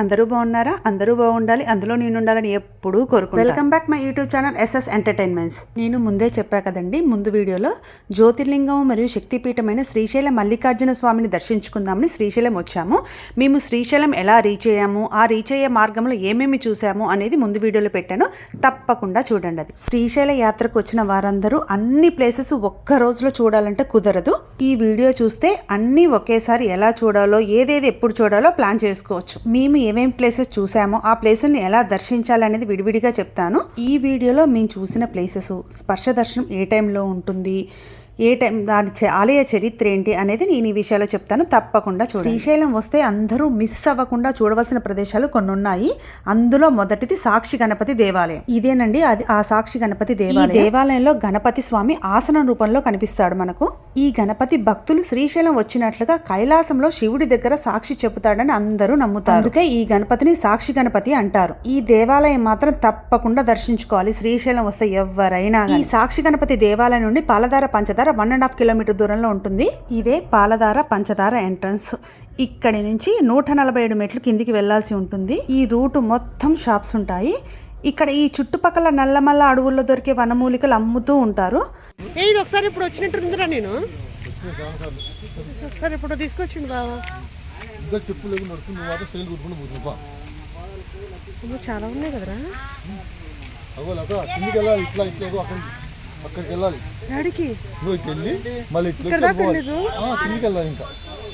అందరూ బాగున్నారా? అందరూ బాగుండాలి. అందులో నేను ఉండాలని ఎప్పుడూ కోరుకుంటాను welcome back my YouTube channel SS entertainments నేను ముందే చెప్పా కదండి ముందు వీడియోలో జ్యోతిర్లింగం మరియు శక్తిపీఠమైన శ్రీశైలం మల్లికార్జున స్వామిని దర్శించుకుందామని శ్రీశైలం వచ్చాము. మేము శ్రీశైలం ఎలా రీచ్ అయ్యాము ఆ రీచ్ అయ్యే మార్గంలో ఏమేమి చూసాము అనేది ముందు వీడియోలో పెట్టాను. తప్పకుండా చూడండి అది. శ్రీశైల యాత్రకు వచ్చిన వారందరూ అన్ని ప్లేసెస్ ఒక్క రోజులో చూడాలంటే కుదరదు. ఈ వీడియో చూస్తే అన్నీ ఒకేసారి ఎలా చూడాలో ఏదేది ఎప్పుడు చూడాలో ప్లాన్ చేసుకోవచ్చు. మేము ఏమేం ప్లేసెస్ చూసామో ఆ ప్లేసుల్ని ఎలా దర్శించాలనేది విడివిడిగా చెప్తాను. ఈ వీడియోలో మేము చూసిన ప్లేసెస్ స్పర్శ దర్శనం ఏ టైంలో ఉంటుంది ఏ టైం దాని ఆలయ చరిత్ర ఏంటి అనేది నేను ఈ విషయాల్లో చెప్తాను. తప్పకుండా చూడండి. శ్రీశైలం వస్తే అందరూ మిస్ అవ్వకుండా చూడవలసిన ప్రదేశాలు కొన్ని ఉన్నాయి అందులో మొదటిది సాక్షి గణపతి దేవాలయం. ఇదేనండి? అది ఆ సాక్షి గణపతి దేవాలయం. దేవాలయంలో గణపతి స్వామి ఆసనం రూపంలో కనిపిస్తాడు మనకు. ఈ గణపతి భక్తులు శ్రీశైలం వచ్చినట్లుగా కైలాసంలో శివుడి దగ్గర సాక్షి చెబుతాడని అందరూ నమ్ముతారు. అందుకే ఈ గణపతిని సాక్షి గణపతి అంటారు. ఈ దేవాలయం మాత్రం తప్పకుండా దర్శించుకోవాలి. శ్రీశైలం వస్తే ఎవరైనా ఈ సాక్షి గణపతి దేవాలయం నుండి పాలధార పంచదార వన్ అండ్ హాఫ్ కిలోమీటర్ దూరంలో ఉంటుంది. ఇదే పాలధార పంచదార ఎంట్రన్స్ ఇక్కడి నుంచి నూట నలభై ఏడు మెట్లు కిందికి వెళ్ళాల్సి ఉంటుంది. ఈ రూట్ మొత్తం షాప్స్ ఉంటాయి. ఇక్కడ ఈ చుట్టుపక్కల నల్లమల్ల అడవుల్లో దొరికే వనమూలికలు అమ్ముతూ ఉంటారు. ఇది ఒకసారి ఇప్పుడు వచ్చినట్టుందిరా నేను. ఒకసారి ఇప్పుడు తీసుకొచ్చిండు బావా. చాలా ఉన్నాయి కదరా. ఇట్లా ఇట్లా అక్కడికి వెళ్ళాలి. డాడీకి నువ్వు ఇటు వెళ్ళి మళ్ళీ ఇట్లా ఇక్కడ దాకా కిందికి వెళ్ళాలి ఇంకా.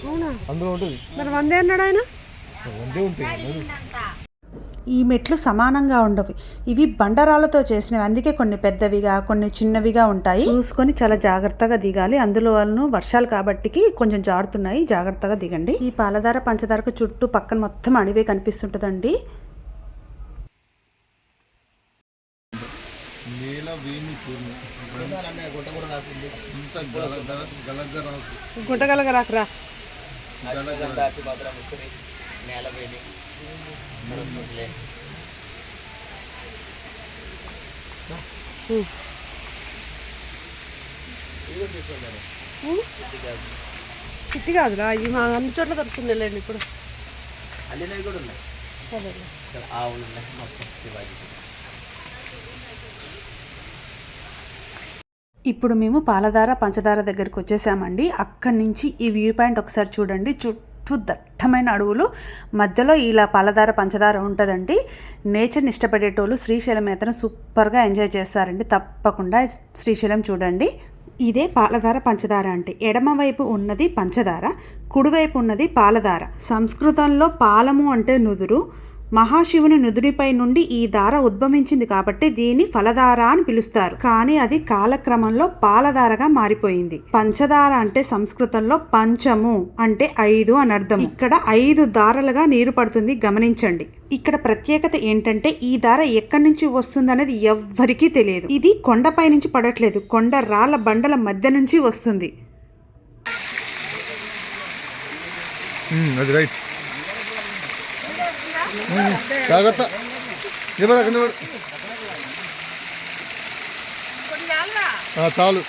అవునా? అందులో ఉంటుంది. మరి వందే అన్నాడు ఆయన? వందే ఉంటాయి నడు. ఈ మెట్లు సమానంగా ఉండవు. ఇవి బండరాలతో చేసినవి. అందుకే కొన్ని పెద్దవిగా కొన్ని చిన్నవిగా ఉంటాయి. చూసుకొని చాలా జాగ్రత్తగా దిగాలి. అందులో వాళ్ళు వర్షాలు కాబట్టికి కొంచెం జారుతున్నాయి. జాగ్రత్తగా దిగండి. ఈ పాలధార పంచదారకు చుట్టూ పక్కన మొత్తం అడవే కనిపిస్తుంటుందండి. నేల వేణి చూర్ణి గల గలగ రాకురా చిట్టి కాదురా ఇవి మా అన్ని చోట్ల దొరుకుతుంది లేండి ఇప్పుడు అల్లినవి కూడా ఉన్నాయి. ఆవులు ఉన్నాయి మొత్తం శివాజీ ఇప్పుడు మేము పాలధార పంచదార దగ్గరికి వచ్చేసామండి. అక్కడి నుంచి ఈ వ్యూ పాయింట్ ఒకసారి చూడండి. చుట్టూ దట్టమైన అడవులు. మధ్యలో ఇలా పాలధార పంచదార ఉంటుందండి. నేచర్ని ఇష్టపడేటోళ్ళు శ్రీశైలం యాత్ర సూపర్గా ఎంజాయ్ చేస్తారండి. తప్పకుండా శ్రీశైలం చూడండి. ఇదే పాలధార పంచదార అంటే ఎడమవైపు ఉన్నది పంచదార కుడివైపు ఉన్నది పాలధార. సంస్కృతంలో పాలము అంటే నుదురు. మహాశివుని నుదుడిపై నుండి ఈ దార ఉద్భవించింది కాబట్టి దీన్ని ఫలధార అని పిలుస్తారు. కానీ అది కాలక్రమంలో పాలధారగా మారిపోయింది. పంచదార అంటే సంస్కృతంలో పంచము అంటే ఐదు అని అర్థం. ఇక్కడ ఐదు దారలుగా నీరు పడుతుంది గమనించండి. ఇక్కడ ప్రత్యేకత ఏంటంటే ఈ దార ఎక్కడి నుంచి వస్తుందనేది ఎవ్వరికీ తెలియదు. ఇది కొండపై నుంచి పడట్లేదు. కొండ రాళ్ళ బండల మధ్య నుంచి వస్తుంది. Hmm, రైట్ జాగ్రత్త. నిలబడ. అక్కడ నిలబడు. చాలు.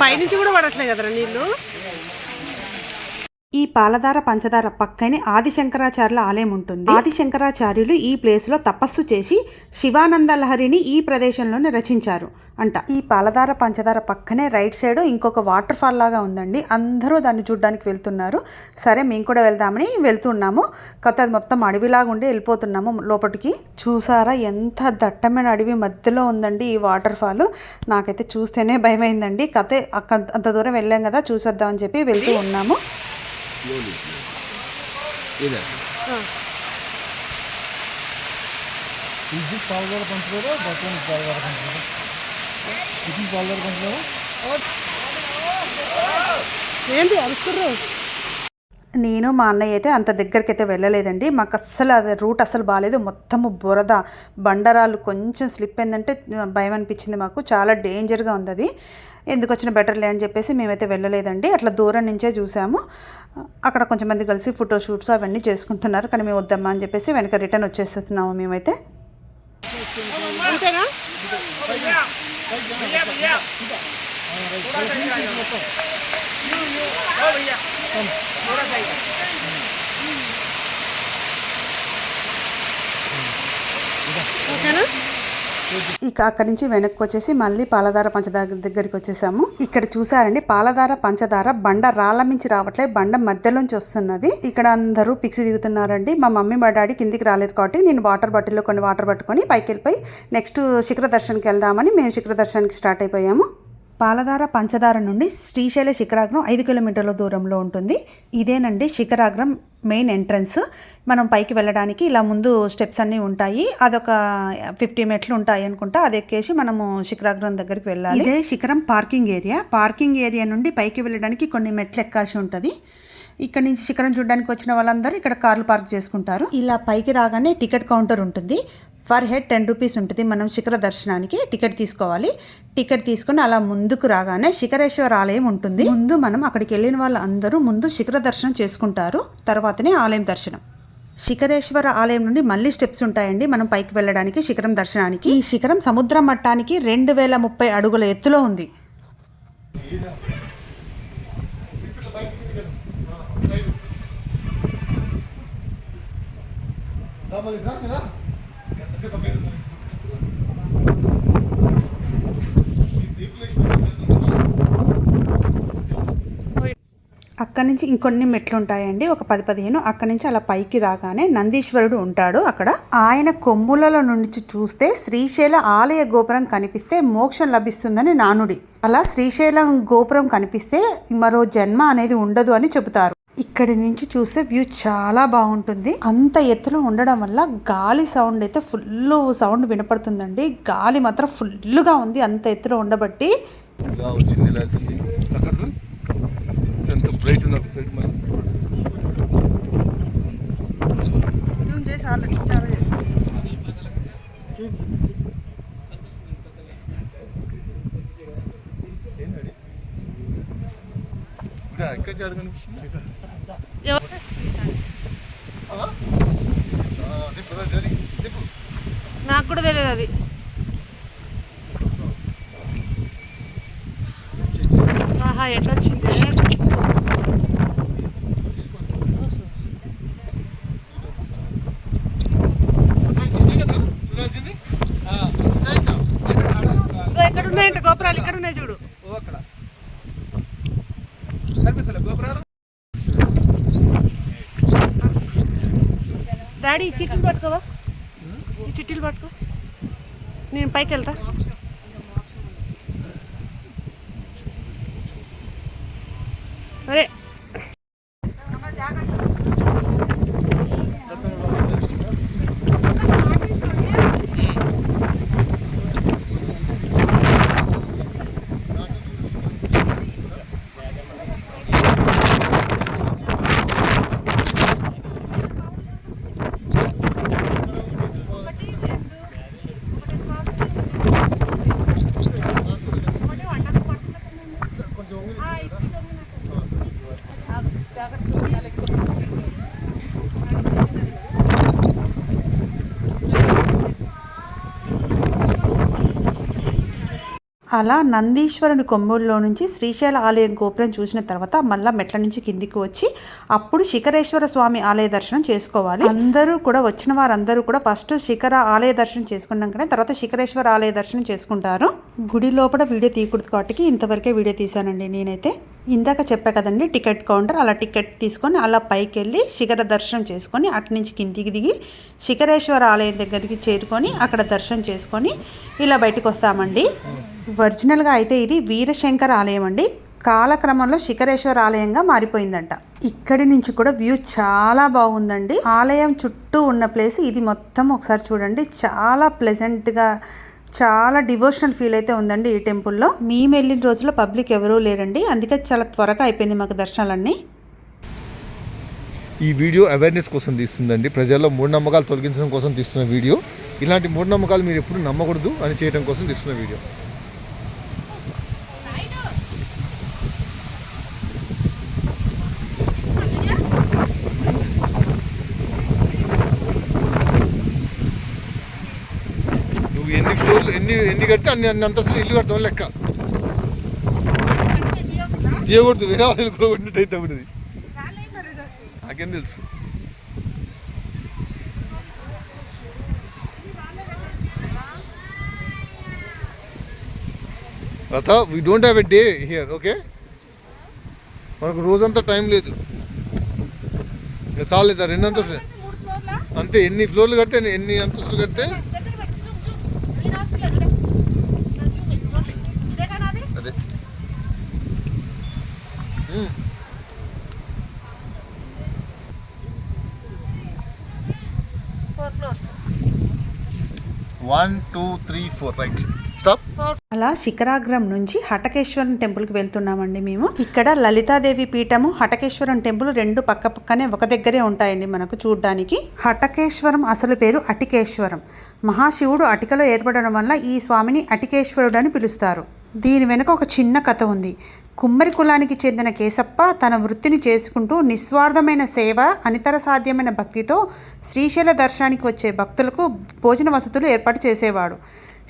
పైనుంచి కూడా పడట్లేదు కదరా నీళ్ళు? ఈ పాలధార పంచదార పక్కనే ఆదిశంకరాచార్యుల ఆలయం ఉంటుంది. ఆదిశంకరాచార్యులు ఈ ప్లేస్లో తపస్సు చేసి శివానంద లహరిని ఈ ప్రదేశంలోనే రచించారు అంట. ఈ పాలధార పంచదార పక్కనే రైట్ సైడ్ ఇంకొక వాటర్ ఫాల్ లాగా ఉందండి. అందరూ దాన్ని చూడడానికి వెళ్తున్నారు. సరే మేము కూడా వెళ్దామని వెళ్తున్నాము. కొత్త అది మొత్తం అడవిలాగా ఉండి వెళ్ళిపోతున్నాము లోపలికి చూసారా ఎంత దట్టమైన అడవి మధ్యలో ఉందండి ఈ వాటర్ ఫాల్ నాకైతే చూస్తేనే భయమైందండి. కథ అక్కడ అంత దూరం వెళ్ళాం కదా చూసేద్దామని చెప్పి వెళ్తూ ఉన్నాము. విద్యుత్ పాలదార పంచదార బొత్తానికి పాలదార పంచదార విద్యుత్ పాలదార పంచదార ఏంటి అరుస్తుర్రు? నేను మా అన్నయ్య అయితే అంత దగ్గరికి అయితే వెళ్ళలేదండి. మాకు అస్సలు అది రూట్ అస్సలు బాగాలేదు మొత్తము బురద బండరాలు కొంచెం స్లిప్ అయిందంటే భయం అనిపించింది మాకు. చాలా డేంజర్గా ఉంది అది. ఎందుకు వచ్చిన బెటర్లే అని చెప్పేసి మేమైతే వెళ్ళలేదండి. అట్లా దూరం నుంచే చూసాము. అక్కడ కొంచెం మంది కలిసి ఫోటో షూట్స్ అవన్నీ చేసుకుంటున్నారు. కానీ మేము వద్దమ్మా అని చెప్పేసి వెనక రిటర్న్ వచ్చేస్తున్నాము మేమైతే. ఓకేనా? ఇక అక్కడి నుంచి వెనక్కి వచ్చేసి మళ్ళీ పాలధార పంచదార దగ్గరికి వచ్చేసాము. ఇక్కడ చూసారండి పాలధార పంచదార బండ రాళ్ళ మించి రావట్లే బండ మధ్యలోంచి వస్తున్నది. ఇక్కడ అందరూ పిక్స్ దిగుతున్నారండి. మా మమ్మీ మా డాడీ కిందికి రాలేరు కాబట్టి నేను వాటర్ బాటిల్లో కొన్ని వాటర్ పట్టుకొని పైకి వెళ్ళిపోయి నెక్స్ట్ శిఖర దర్శనకి వెళ్దామని మేము శిఖర దర్శనానికి స్టార్ట్ అయిపోయాము. పాలధార పంచదార నుండి శ్రీశైల శిఖరాగ్రం ఐదు కిలోమీటర్ల దూరంలో ఉంటుంది. ఇదేనండి శిఖరాగ్రం మెయిన్ ఎంట్రన్స్. మనం పైకి వెళ్ళడానికి ఇలా ముందు స్టెప్స్ అన్నీ ఉంటాయి. అదొక ఫిఫ్టీ మెట్లు ఉంటాయి అనుకుంటా. అది ఎక్కేసి మనము శిఖరాగ్రం దగ్గరికి వెళ్ళాలి. ఇదే శిఖరం పార్కింగ్ ఏరియా. పార్కింగ్ ఏరియా నుండి పైకి వెళ్ళడానికి కొన్ని మెట్లు ఎక్కాల్సి ఉంటుంది. ఇక్కడ నుంచి శిఖరం చూడడానికి వచ్చిన వాళ్ళందరూ ఇక్కడ కార్లు పార్క్ చేసుకుంటారు. ఇలా పైకి రాగానే టికెట్ కౌంటర్ ఉంటుంది. ఫర్ హెడ్ టెన్ రూపీస్ ఉంటుంది. మనం శిఖర దర్శనానికి టికెట్ తీసుకోవాలి. టికెట్ తీసుకొని అలా ముందుకు రాగానే శిఖరేశ్వర ఆలయం ఉంటుంది. ముందు మనం అక్కడికి వెళ్ళిన వాళ్ళందరూ ముందు శిఖర దర్శనం చేసుకుంటారు. తర్వాతనే ఆలయం దర్శనం. శిఖరేశ్వర ఆలయం నుండి మళ్ళీ స్టెప్స్ ఉంటాయండి. మనం పైకి వెళ్ళడానికి శిఖరం దర్శనానికి. ఈ శిఖరం సముద్ర మట్టానికి రెండు వేల ముప్పై అడుగుల ఎత్తులో ఉంది. రామలి రా. అక్కడి నుంచి ఇంకొన్ని మెట్లు ఉంటాయండి ఒక పది పదిహేను. అక్కడి నుంచి అలా పైకి రాగానే నందీశ్వరుడు ఉంటాడు. అక్కడ ఆయన కొమ్ములలో నుంచి చూస్తే శ్రీశైల ఆలయ గోపురం కనిపిస్తే మోక్షం లభిస్తుందని నానుడి. అలా శ్రీశైలం గోపురం కనిపిస్తే మరో జన్మ అనేది ఉండదు అని చెబుతారు. ఇక్కడి నుంచి చూస్తే వ్యూ చాలా బాగుంటుంది. అంత ఎత్తులో ఉండడం వల్ల గాలి సౌండ్ అయితే ఫుల్ సౌండ్ వినపడుతుందండి. గాలి మాత్రం ఫుల్గా ఉంది అంత ఎత్తులో ఉండబట్టి. ఇలా వచ్చింది ఇలా వెళ్తుంది అక్కడ చూడు. ఎంత బ్రైట్ ఉంది ఒక సైడ్ మరి చేసి ఆల్రెడీ చాలా చేశాను ఏంటండి ఇప్పుడు ఎక్కడ జాడ కనిపిస్తుంది ఎవ- ఆ, దిప్పు రా, జరి, దిప్పు. నాకు కూడా తెలియదు అది. ఆహా ఎట్టొచ్చింది ఇదే కదా ఇక్కడ గోపురాలు? ఇక్కడ ఉన్నాయి చూడు అక్కడ. కనిపిస్తలే గోపురాలు? డాడీ ఈ చిట్టీలు పట్టుకోవా? ఈ చిట్టీలు పట్టుకో. నేను పైకి వెళ్తా. అరే అలా నందీశ్వరుని కొమ్ముల్లో నుంచి శ్రీశైల ఆలయం గోపురం చూసిన తర్వాత మళ్ళా మెట్ల నుంచి కిందికి వచ్చి అప్పుడు శిఖరేశ్వర స్వామి ఆలయ దర్శనం చేసుకోవాలి. అందరూ కూడా వచ్చిన వారందరూ కూడా ఫస్ట్ శిఖర ఆలయ దర్శనం చేసుకున్నాకనే తర్వాత శిఖరేశ్వర ఆలయ దర్శనం చేసుకుంటారు. గుడి లోపల వీడియో తీయకూడదు కాబట్టి ఇంతవరకే వీడియో తీశానండి నేనైతే. ఇందాక చెప్పా కదండి టికెట్ కౌంటర్ అలా టికెట్ తీసుకొని అలా పైకి వెళ్ళి శిఖర దర్శనం చేసుకొని అటు నుంచి కిందికి దిగి శిఖరేశ్వర ఆలయం దగ్గరికి చేరుకొని అక్కడ దర్శనం చేసుకొని ఇలా బయటకు వస్తామండి. ఒరిజినల్గా అయితే ఇది వీరశంకర ఆలయం అండి. కాలక్రమంలో శిఖరేశ్వర ఆలయంగా మారిపోయిందంట. ఇక్కడి నుంచి కూడా వ్యూ చాలా బాగుందండి. ఆలయం చుట్టూ ఉన్న ప్లేస్ ఇది మొత్తం ఒకసారి చూడండి. చాలా ప్లెజెంట్గా చాలా డివోషనల్ ఫీల్ అయితే ఉందండి ఈ టెంపుల్లో. మేము వెళ్ళిన రోజుల్లో పబ్లిక్ ఎవరూ లేరండి. అందుకే చాలా త్వరగా అయిపోయింది మాకు దర్శనాలన్నీ. ఈ వీడియో అవేర్నెస్ కోసం తీస్తుందండి. ప్రజల్లో మూఢనమ్మకాలు తొలగించడం కోసం తీస్తున్న వీడియో. ఇలాంటి మూఢనమ్మకాలు మీరు ఎప్పుడు నమ్మకూడదు అని చేయడం కోసం తీస్తున్న వీడియో నువ్వు ఎన్ని ఫ్లోర్లు ఎన్ని ఎన్ని కడితే అన్ని అన్ని అంతస్తులు ఇల్లు కడతాం లెక్క. తీయకూడదు వేరే వాళ్ళు కూడా కొట్టినట్టు అయితే అప్పుడు ఇది. నాకేం తెలుసు. రథ we don't have a day here okay మనకు రోజంతా టైం లేదు. ఇంకా చాలు లేదా రెండు అంతస్తులు. అంతే ఎన్ని ఫ్లోర్లు కడితే ఎన్ని అంతస్తులు కడితే అదే మ్మ్. One two three four right. Stop. అలా శిఖరాగ్రం నుంచి హటకేశ్వరం టెంపుల్కి వెళ్తున్నామండి మేము. ఇక్కడ లలితాదేవి పీఠము హటకేశ్వరం టెంపుల్ రెండు పక్క పక్కనే ఒక దగ్గరే ఉంటాయండి మనకు చూడ్డానికి. హటకేశ్వరం అసలు పేరు అటికేశ్వరం. మహాశివుడు అటికలో ఏర్పడడం వల్ల ఈ స్వామిని అటికేశ్వరుడు అని పిలుస్తారు. దీని వెనుక ఒక చిన్న కథ ఉంది. కుమ్మరి కులానికి చెందిన కేశప్ప తన వృత్తిని చేసుకుంటూ నిస్వార్థమైన సేవ అనితర సాధ్యమైన భక్తితో శ్రీశైల దర్శనానికి వచ్చే భక్తులకు భోజన వసతులు ఏర్పాటు చేసేవాడు.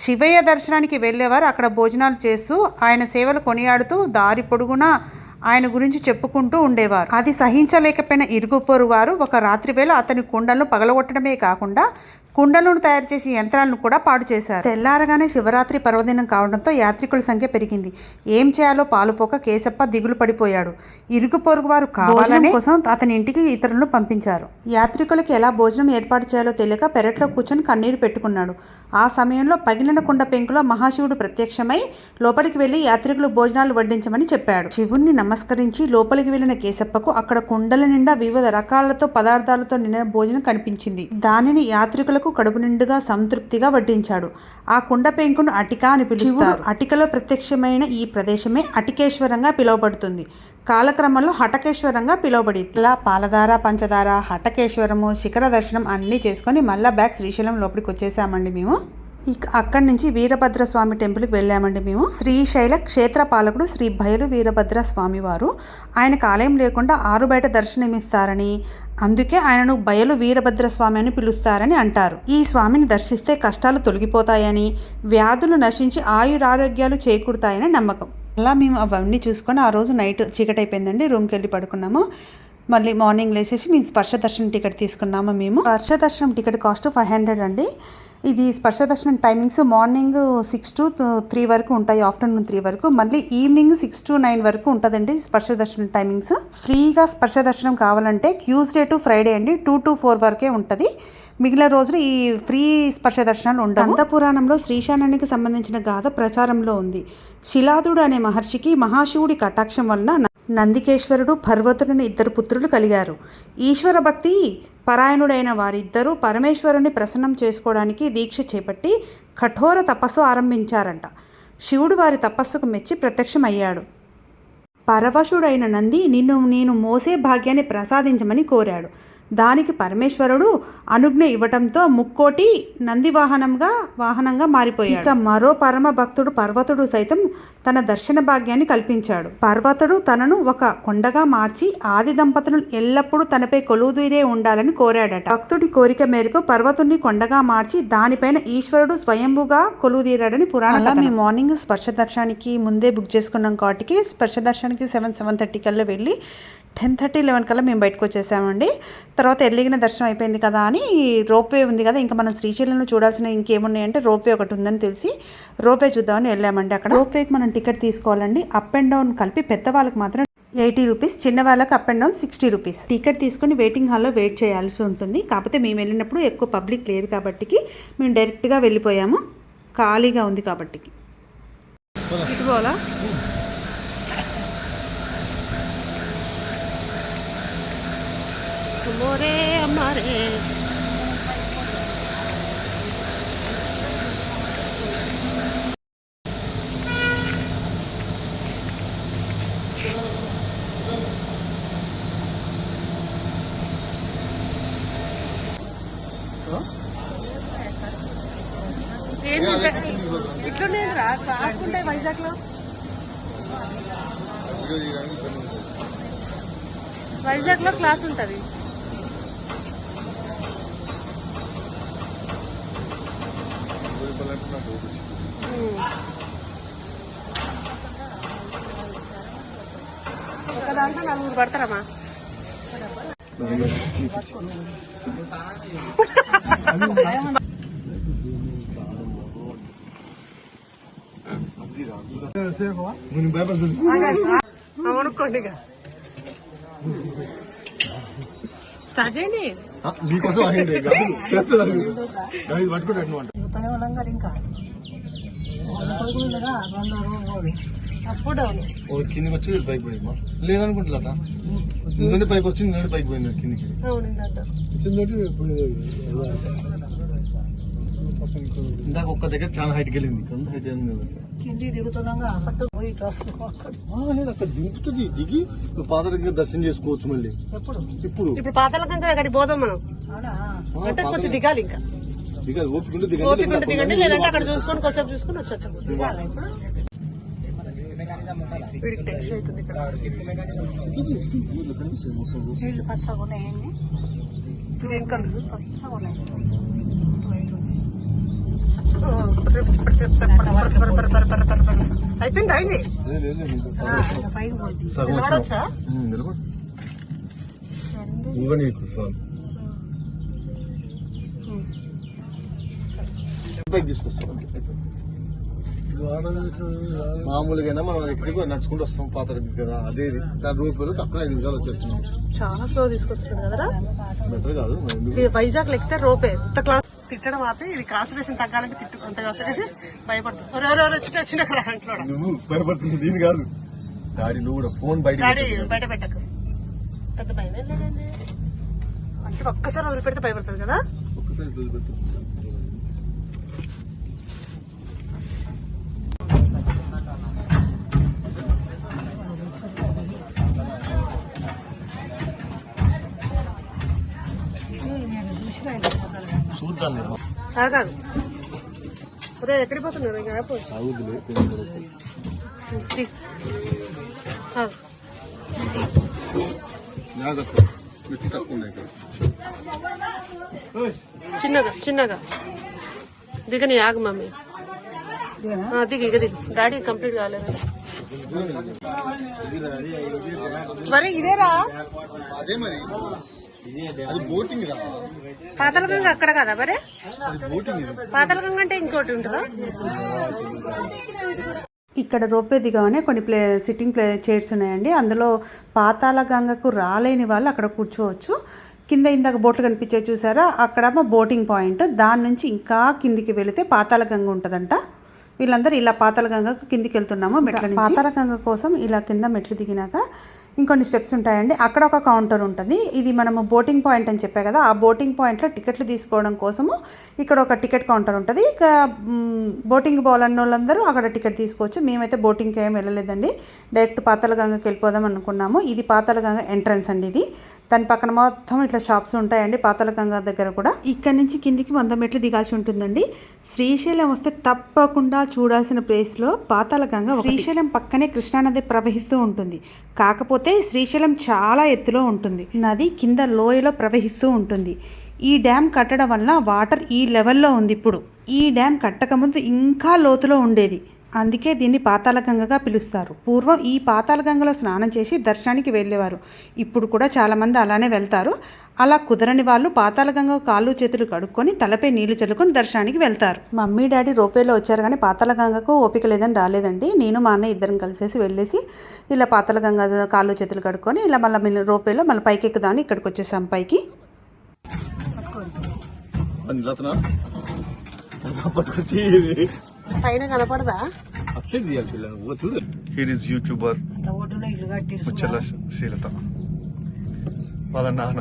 శివయ్య దర్శనానికి వెళ్ళేవారు అక్కడ భోజనాలు చేస్తూ ఆయన సేవలు కొనియాడుతూ దారి పొడుగునా ఆయన గురించి చెప్పుకుంటూ ఉండేవారు. అది సహించలేకపోయిన ఇరుగు వారు ఒక రాత్రివేళ అతని కుండలను పగలగొట్టడమే కాకుండా కుండలను తయారు చేసే యంత్రాలను కూడా పాడు చేశారు. తెల్లారగానే శివరాత్రి పర్వదినం కావడంతో యాత్రికుల సంఖ్య పెరిగింది. ఏం చేయాలో పాలుపోక కేశప్ప దిగులు పడిపోయాడు. ఇరుగు పొరుగు వారు కావాలనే కోసం అతని ఇంటికి ఇతరులను పంపించారు. యాత్రికులకు ఎలా భోజనం ఏర్పాటు చేయాలో తెలియక పెరట్లో కూర్చొని కన్నీరు పెట్టుకున్నాడు. ఆ సమయంలో పగిలిన కుండ పెంకులో మహాశివుడు ప్రత్యక్షమై లోపలికి వెళ్ళి యాత్రికులు భోజనాలు వడ్డించమని చెప్పాడు. శివుణ్ణి నమస్కరించి లోపలికి వెళ్ళిన కేశప్పకు అక్కడ కుండల నిండా వివిధ రకాలతో పదార్థాలతో నిండిన భోజనం కనిపించింది. దానిని యాత్రికులకు కడుపు నిండుగా సంతృప్తిగా వడ్డించాడు. ఆ కుండ పెంకును అటిక అని పిలుస్తారు. అటికలో ప్రత్యక్షమైన ఈ ప్రదేశమే అటికేశ్వరంగా పిలువబడుతుంది. కాలక్రమంలో హటకేశ్వరంగా పిలువబడింది. ఇలా పాలధార పంచదార హటకేశ్వరము శిఖర దర్శనం అన్నీ చేసుకొని మళ్ళా బ్యాక్ శ్రీశైలం లోపలికి వచ్చేసామండి మేము. అక్కడి నుంచి వీరభద్ర స్వామి టెంపుల్కి వెళ్ళామండి మేము. శ్రీశైల క్షేత్ర పాలకుడు శ్రీ బయలు వీరభద్ర స్వామి వారు. ఆయనకు ఆలయం లేకుండా ఆరు బయట దర్శనమిస్తారని అందుకే ఆయనను బయలు వీరభద్ర స్వామి అని పిలుస్తారని అంటారు. ఈ స్వామిని దర్శిస్తే కష్టాలు తొలగిపోతాయని వ్యాధులు నశించి ఆయురారోగ్యాలు చేకూరుతాయని నమ్మకం. అలా మేము అవన్నీ చూసుకొని ఆ రోజు నైట్ చీకటి అయిపోయిందండి రూమ్కి వెళ్ళి పడుకున్నాము. మళ్ళీ మార్నింగ్ లేచేసి మేము స్పర్శ దర్శనం టికెట్ తీసుకున్నాము మేము. స్పర్శ దర్శనం టికెట్ కాస్ట్ ఫైవ్ హండ్రెడ్ అండి. ఇది స్పర్శ దర్శనం timings morning six to three వరకు ఉంటాయి ఆఫ్టర్నూన్ త్రీ వరకు. మళ్ళీ ఈవినింగ్ సిక్స్ టు నైన్ వరకు ఉంటుందండి స్పర్శ దర్శనం టైమింగ్స్ ఫ్రీగా స్పర్శ దర్శనం కావాలంటే ట్యూస్డే టు ఫ్రైడే అండి టూ టు ఫోర్ వరకే ఉంటుంది. మిగిలిన రోజులు ఈ ఫ్రీ స్పర్శ దర్శనాలు ఉండవు. అంత పురాణంలో శ్రీశానానికి సంబంధించిన గాథ ప్రచారంలో ఉంది. శిలాదుడు అనే మహర్షికి మహాశివుడి కటాక్షం వలన నందికేశ్వరుడు పర్వతుడని ఇద్దరు పుత్రులు కలిగారు. ఈశ్వర భక్తి పరాయణుడైన వారిద్దరూ పరమేశ్వరుని ప్రసన్నం చేసుకోవడానికి దీక్ష చేపట్టి కఠోర తపస్సు ఆరంభించారంట. శివుడు వారి తపస్సుకు మెచ్చి ప్రత్యక్షమయ్యాడు. పరవశుడైన నంది నిన్ను నేను మోసే భాగ్యాన్ని ప్రసాదించమని కోరాడు. దానికి పరమేశ్వరుడు అనుజ్ఞ ఇవ్వటంతో ముక్కోటి నంది వాహనంగా వాహనంగా మారిపోయాడు. ఇక మరో పరమ భక్తుడు పర్వతుడు సైతం తన దర్శన భాగ్యాన్ని కల్పించాడు. పర్వతుడు తనను ఒక కొండగా మార్చి ఆది దంపతులు ఎల్లప్పుడూ తనపై కొలువుదీరే ఉండాలని కోరాడట. భక్తుడి కోరిక మేరకు పర్వతుడిని కొండగా మార్చి దానిపైన ఈశ్వరుడు స్వయంభుగా కొలువుదీరాడని పురాణ మేము మార్నింగ్ స్పర్శ దర్శనానికి ముందే బుక్ చేసుకున్నాం కాబట్టి స్పర్శ దర్శనానికి సెవెన్ సెవెన్ థర్టీ కల్లా వెళ్ళి టెన్ థర్టీ లెవెన్ కల్లా మేము బయటకు వచ్చేసామండి. తర్వాత ఎర్లీగిన దర్శనం అయిపోయింది కదా అని రోప్వే ఉంది కదా ఇంకా మనం శ్రీశైలంలో చూడాల్సిన ఇంకేమున్నాయంటే రోప్వే ఒకటి ఉందని తెలిసి రోప్వే చూద్దామని వెళ్ళామండి అక్కడ. రోప్వేకి మనం టికెట్ తీసుకోవాలండి. అప్ అండ్ డౌన్ కలిపి పెద్దవాళ్ళకి మాత్రం ఎయిటీ రూపీస్ చిన్న వాళ్ళకి up and down sixty rupees. Ticket తీసుకుని వెయిటింగ్ హాల్లో వెయిట్ చేయాల్సి ఉంటుంది. కాకపోతే మేము వెళ్ళినప్పుడు ఎక్కువ పబ్లిక్ లేరు కాబట్టి మేము డైరెక్ట్గా వెళ్ళిపోయాము. ఖాళీగా ఉంది కాబట్టి ఇటు అమ్మారే ఏంటి ఇట్లనే రా రాసుకుంటాయి వైజాగ్లో వైజాగ్లో క్లాస్ ఉంటది ఒక దాంట్లో నలుగురు పడతారమ్మా. ఇక. స్టార్ట్ చేయండి. ఇది పట్టుకుంటాను అప్పుడు అవును ఓ కిందికి వచ్చి పైకి పోయి లేదనుకుంటా లత నుండి పైకి వచ్చి నుండి పైకి పోయింది కిందికి ఇందాక. ఒక్క దగ్గర చాలా హైట్కి వెళ్ళింది. ఇక్కడ హైట్ వెళ్ళింది అక్కడ దింపుతుంది దిగి పాదరంగా దర్శనం చేసుకోవచ్చు మళ్ళీ. ఇప్పుడు. ఇప్పుడు పాతాల కంటే అక్కడికి పోదాం మనం. కొంచెం దిగాలి ఇంకా. దిగాలి ఓపిక దిగండి లేదంటే అక్కడ చూసుకొని కొంచెం చూసుకొని వచ్చేస్తాం. వీడికి టెన్షన్ అవుతుంది ఇక్కడ గ్రీన్ కలర్ అయిపోయింది అయింది లేదు, లేదు, లేదు. సగం వచ్చిన నిలబడొచ్చా నిలబడు నువ్వు నీకు చాలు పైకి తీసుకొస్తాం మామూలుగా మనం ఎక్కడికి నడుచుకుంటూ వస్తాం పాత కదా అదే. దాని రూపాయలు తక్కువ ఐదు నిమిషాలు వచ్చేస్తున్నాం. చాలా స్లో తీసుకొస్తున్నాడు కదరా? బెటర్ కాదు? ఈ వైజాగ్ ఎక్కితే రోపే. ఎంత క్లాస్ తిట్టడం ఆపి ఇది కాన్సన్ట్రేషన్ తగ్గాలంటే తిట్టు అంత కాబట్టి భయపడుతుంది నువ్వు భయపడుతుంది దీని కాదు. డాడీ నువ్వు కూడా ఫోన్ బయట బయట పెట్టకు. పెద్ద భయం ఏం లేదండి. అంటే ఒక్కసారి వదిలిపెడితే భయపడుతుంది కదా? ఒక్కసారి ఇట్లా నేను. కాదు ఎక్కడికి పోతున్నారు ఇంకా చిన్నగా చిన్నగా. దిగని ఆగు మమ్మీ. దిగు ఇక దిగు. డాడీ కంప్లీట్ కాలేదు. మరి ఇదేరా? అదే మరి. పాతలగంగ అక్కడ కదా మరి? పాతలగంగ అంటే ఇంకోటి ఉంటుందా? ఇక్కడ రోపే దిగానే కొన్ని ప్లే సిట్టింగ్ ప్లే చైర్స్ ఉన్నాయండి. అందులో పాతాళ గంగకు రాలేని వాళ్ళు అక్కడ కూర్చోవచ్చు. కింద ఇందాక బోట్లు కనిపించే చూసారా? అక్కడ బోటింగ్ పాయింట్. దాని నుంచి ఇంకా కిందికి వెళితే పాతాళ గంగ ఉంటుందంట. వీళ్ళందరూ ఇలా పాతాళ గంగకు కిందికి వెళ్తున్నాము మెట్ల నుంచి. పాతాళ గంగ కోసం ఇలా కింద మెట్లు దిగినాక ఇంకొన్ని స్టెప్స్ ఉంటాయండి. అక్కడ ఒక కౌంటర్ ఉంటుంది. ఇది మనము బోటింగ్ పాయింట్ అని చెప్పే కదా ఆ బోటింగ్ పాయింట్లో టికెట్లు తీసుకోవడం కోసము ఇక్కడ ఒక టికెట్ కౌంటర్ ఉంటుంది. ఇక బోటింగ్ పోవాలన్న వాళ్ళందరూ అక్కడ టికెట్ తీసుకోవచ్చు. మేమైతే బోటింగ్కి ఏం వెళ్ళలేదండి. డైరెక్ట్ పాతలగంగకి వెళ్ళిపోదాం అనుకున్నాము. ఇది పాతలగంగ ఎంట్రన్స్ అండి ఇది. దాని పక్కన మొత్తం ఇట్లా షాప్స్ ఉంటాయండి పాతలగంగ దగ్గర కూడా. ఇక్కడ నుంచి కిందికి వంద మెట్లు దిగాల్సి ఉంటుందండి. శ్రీశైలం వస్తే తప్పకుండా చూడాల్సిన ప్లేస్లో పాతాళగంగ శ్రీశైలం పక్కనే కృష్ణానది ప్రవహిస్తూ ఉంటుంది. కాకపోతే శ్రీశైలం చాలా ఎత్తులో ఉంటుంది. నది కింద లోయలో ప్రవహిస్తూ ఉంటుంది. ఈ డ్యామ్ కట్టడం వల్ల వాటర్ ఈ లెవెల్లో ఉంది ఇప్పుడు. ఈ డ్యామ్ కట్టకముందు ఇంకా లోతులో ఉండేది. అందుకే దీన్ని పాతాళగంగగా పిలుస్తారు. పూర్వం ఈ పాతాళగంగలో స్నానం చేసి దర్శనానికి వెళ్ళేవారు. ఇప్పుడు కూడా చాలామంది అలానే వెళ్తారు. అలా కుదరని వాళ్ళు పాతాళగంగ కాళ్ళు చేతులు కడుక్కొని తలపై నీళ్ళు చల్లుకొని దర్శనానికి వెళ్తారు. మమ్మీ డాడీ రోపేలో వచ్చారు కానీ పాతాళగంగకు ఓపిక లేదని రాలేదండి. నేను మా అన్నయ్య ఇద్దరం కలిసేసి వెళ్ళేసి ఇలా పాతాళగంగ కాళ్ళు చేతులు కడుక్కొని ఇలా మళ్ళీ రోపేలో మళ్ళీ పైకి ఎక్కుదామని ఇక్కడికి వచ్చేసాం పైకి. పట్టుకొచ్చి పైన కనపడదా? చూడు. యూట్యూబర్ ముచ్చల శ్రీలత వాళ్ళ నాన్న.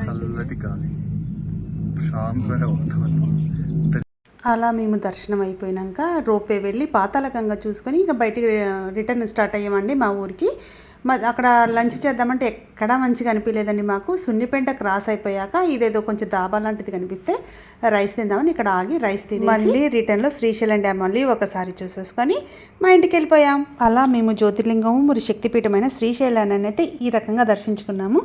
చల్లటి గాలి. ప్రశాంతమైన వాతావరణం. అలా మేము దర్శనం అయిపోయాక రోపే వెళ్ళి పాతాళకంగా చూసుకొని ఇంకా బయటికి రిటర్న్ స్టార్ట్ అయ్యామండి మా ఊరికి. అక్కడ లంచ్ చేద్దామంటే ఎక్కడా మంచిగా అనిపించలేదండి మాకు. సున్నిపెంట క్రాస్ అయిపోయాక ఇదేదో కొంచెం దాబా లాంటిది కనిపిస్తే రైస్ తిందామని ఇక్కడ ఆగి రైస్ తిని మళ్ళీ రిటర్న్లో శ్రీశైలం డ్యామ్ మళ్ళీ ఒకసారి చూసేసుకొని మా ఇంటికి వెళ్ళిపోయాం. అలా మేము జ్యోతిర్లింగము మరియు శక్తిపీఠమైన శ్రీశైలాన్ని అయితే ఈ రకంగా దర్శించుకున్నాము.